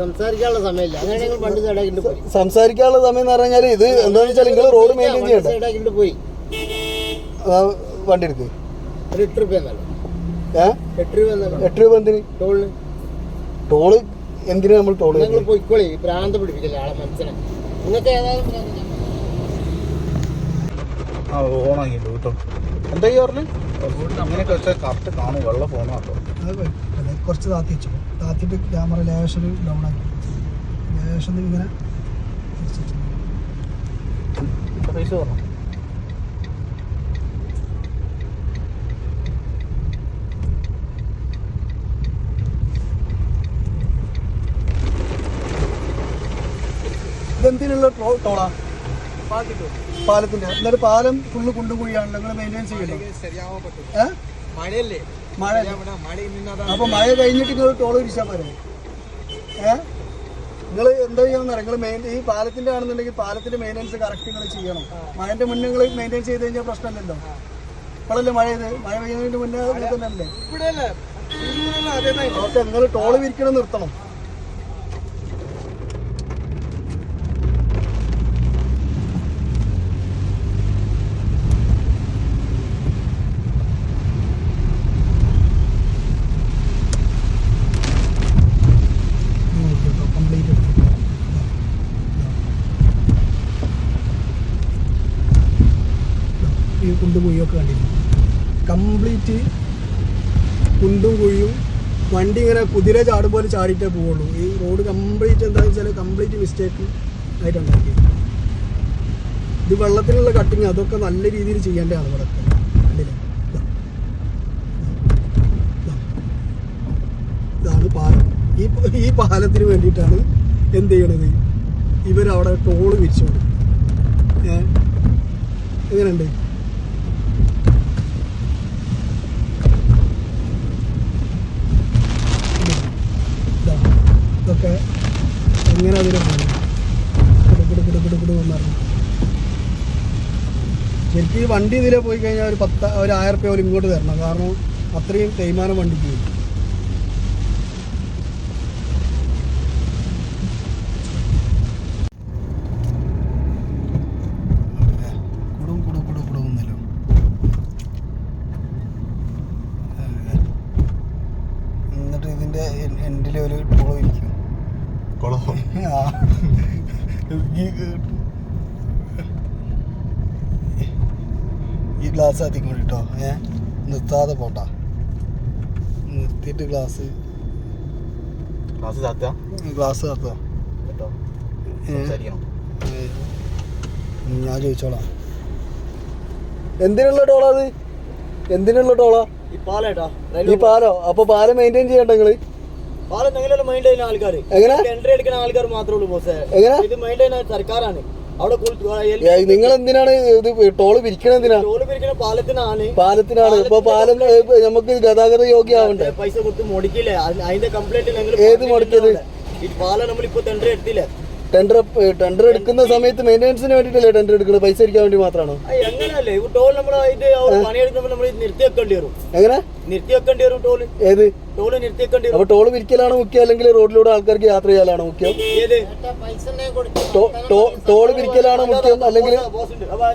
സംസാരിക്കാനുള്ള സമയമില്ല. അങ്ങനെ ഞങ്ങൾ വണ്ടി സൈഡാക്കിട്ട് സംസാരിക്കാനുള്ള സമയം എന്ന് പറഞ്ഞാൽ ഇത് എന്താണെന്ന് വെച്ചാൽ നിങ്ങൾ റോഡ് മെയിന്റെയിൻ ചെയ്യണ്ട പോയി. വണ്ടി എടുക്ക്. ഒരു എട്ട് രൂപ എട്ട് രൂപ എന്തിന്? ടോളിന്? ടോൾ എന്തിനാ നമ്മൾ ടോൾ പോയിക്കോളി. പിടിപ്പിക്കില്ല ആളെ മനസ്സിനെ. നിങ്ങൾക്ക് ഏതായാലും ആ ഓണാക്കിണ്ട് കേട്ടോ. എന്താ ഈ പറഞ്ഞു അങ്ങനെയൊക്കെ വെച്ചാൽ കറക്റ്റ് കാണും. വെള്ളം പോണോ കേട്ടോ. കുറച്ച് താത്തി വെച്ചു. താത്തിട്ട് ക്യാമറ ലേശം ഡൗൺ ആക്കി. ലേശം ഇങ്ങനെ പൈസ പറഞ്ഞു ഇതെന്തിനുള്ള ടോളാ? പാലത്തിന്റെ. എന്നാലും പാലം ഫുള്ള് കുണ്ടും കുഴിയാണല്ലോ. നിങ്ങൾ മെയിന്റെയിൻ ചെയ്യണം ശരിയാവാൻ പറ്റും. ഏ? മഴയല്ലേ? മഴ മഴ ഇന്ന് അപ്പൊ മഴ കഴിഞ്ഞിട്ട് നിങ്ങൾ ടോൾ പിരിച്ചാൽ പോരെ? ഏ? നിങ്ങൾ എന്താ ചെയ്യണം നിങ്ങൾ മെയിൻ ഈ പാലത്തിന്റെ ആണെന്നുണ്ടെങ്കിൽ പാലത്തിന്റെ മെയിന്റെനൻസ് കറക്റ്റ് നിങ്ങൾ ചെയ്യണം. മഴന്റെ മുന്നേ നിങ്ങൾ മെയിന്റെയിൻ ചെയ്ത് കഴിഞ്ഞാൽ പ്രശ്നമില്ലല്ലോ. ഇപ്പോഴല്ലേ മഴ ഇത് മഴ പെയ്യുന്നതിന് മുന്നേ തന്നെ അല്ലേ ഓക്കെ നിങ്ങൾ ടോൾ വിരിക്കണം നിർത്തണം. ഈ കുണ്ടും കുഴിയൊക്കെ കണ്ടിരുന്നു. കംപ്ലീറ്റ് കുണ്ടും കുഴിയും വണ്ടി ഇങ്ങനെ കുതിര ചാടും പോലെ ചാടിയിട്ടേ പോവുള്ളൂ. ഈ റോഡ് കംപ്ലീറ്റ് എന്താണെന്ന് വെച്ചാൽ കംപ്ലീറ്റ് മിസ്റ്റേക്ക് ആയിട്ടുണ്ടാക്കി ഇത് വെള്ളത്തിലുള്ള കട്ടിങ് അതൊക്കെ നല്ല രീതിയിൽ ചെയ്യേണ്ടതാണ് ഇവിടെ പാലം. ഈ ഈ പാലത്തിന് വേണ്ടിയിട്ടാണ് എന്ത് ചെയ്യണത്? ഇവരവിടെ ടോൾ വിരിച്ചോളൂ ഏ? എങ്ങനെയുണ്ട് ഇതാ. ഇതൊക്കെ എങ്ങനെ അതിന് വന്നറിഞ്ഞു ശരിക്കും ഈ വണ്ടി ഇതിലെ പോയി കഴിഞ്ഞാൽ ഒരു പത്ത് ഒരു ആയിരം റുപ്യ പോലും ഇങ്ങോട്ട് തരണം. കാരണം അത്രയും തേയ്മാനം വണ്ടിക്ക്. വരും കുടും ആ. ഈ ഗ്ലാസ് അധികം കൂടിട്ടോ ഏ? നിർത്താതെ പോട്ടാ നിർത്തിയിട്ട് ഗ്ലാസ് താത്ത ഗ്ലാസ് കേട്ടോ. സംസാരിക്കണം. ഞാൻ ചോദിച്ചോളാം. എന്തിനുള്ള ടോളാ അത്? എന്തിനുള്ള ടോളാ? ഈ പാലോ അപ്പൊ പാലം മെയിന്റെയിൻ ചെയ്യണ്ട നിങ്ങൾ? മൈൻഡ് ചെയ്യുന്ന ആൾക്കാർ എൻട്രി എടുക്കുന്ന ആൾക്കാർ മാത്രമേ ഉള്ളൂ ബോസ്. ഇത് മൈൻഡ് ചെയ്യുന്ന സർക്കാരാണ്. അവിടെ നിങ്ങൾ എന്തിനാണ് ഇത് ടോൾ പിരിക്കണ എന്തിനാ? ടോൾ പാലത്തിനാണ്. പാലത്തിനാണ്. ഇപ്പൊ പാലം നമുക്ക് ഗതാഗത യോഗ്യമാവണ്ടേ? പൈസ കൊടുത്ത് മുടക്കില്ലേ അതിന്റെ കംപ്ലൈന്റ് ഏത് മുടക്കിയത്? ഈ പാലം നമ്മളിപ്പോ ടെൻഡർ എടുത്തില്ലേ? ടെൻഡർ ടെൻഡർ എടുക്കുന്ന സമയത്ത് മെയിന്റെനൻസിന് വേണ്ടിയിട്ടല്ലേ ടെൻഡർ എടുക്കുന്നത് പൈസ ഇരിക്കാൻ വേണ്ടി മാത്രമാണോ ഈ ടോൾ നമ്മൾ ഇത് അവർ പണിയെടുക്കുമ്പോൾ നമ്മൾ നിർത്തി വെക്കേണ്ടി വരും. എങ്ങനെ? നിർത്തി വെക്കേണ്ടി വരും ടോൾ. ഏത്? ടോൾ നിർത്തി വെക്കേണ്ടി വരും. അപ്പൊ ടോൾ പിരിക്കലാണോ മുഖ്യം അല്ലെങ്കിൽ റോഡിലൂടെ ആൾക്കാർക്ക് യാത്ര ചെയ്യാനാണോ മുഖ്യം? ഏത്? ടോ- ടോ- ടോൾ പിരിക്കലാണോ മുഖ്യം അല്ലെങ്കിൽ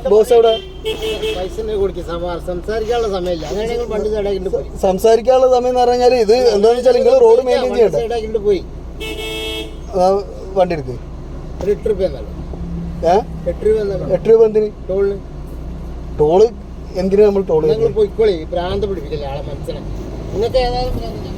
ബോസ് എവിടെ? സംസാരിക്കാനുള്ള സമയമില്ല. സംസാരിക്കാനുള്ള സമയം എന്ന് പറഞ്ഞാൽ ഇത് എന്താണെന്ന് വെച്ചാൽ നിങ്ങൾ റോഡ് മെയിന്റെയിൻ ചെയ്യണ്ട പോയി. വണ്ടി എടുക്ക്. എട്ട് രൂപ എന്തിന്? ടോളിന്? ടോൾ എന്തിനാ നമ്മൾ ടോൾ പോയിക്കോളി ഭ്രാന്ത് പിടിപ്പിക്കില്ല ആളെ മനസ്സിനെ നിങ്ങൾക്ക് ഏതായാലും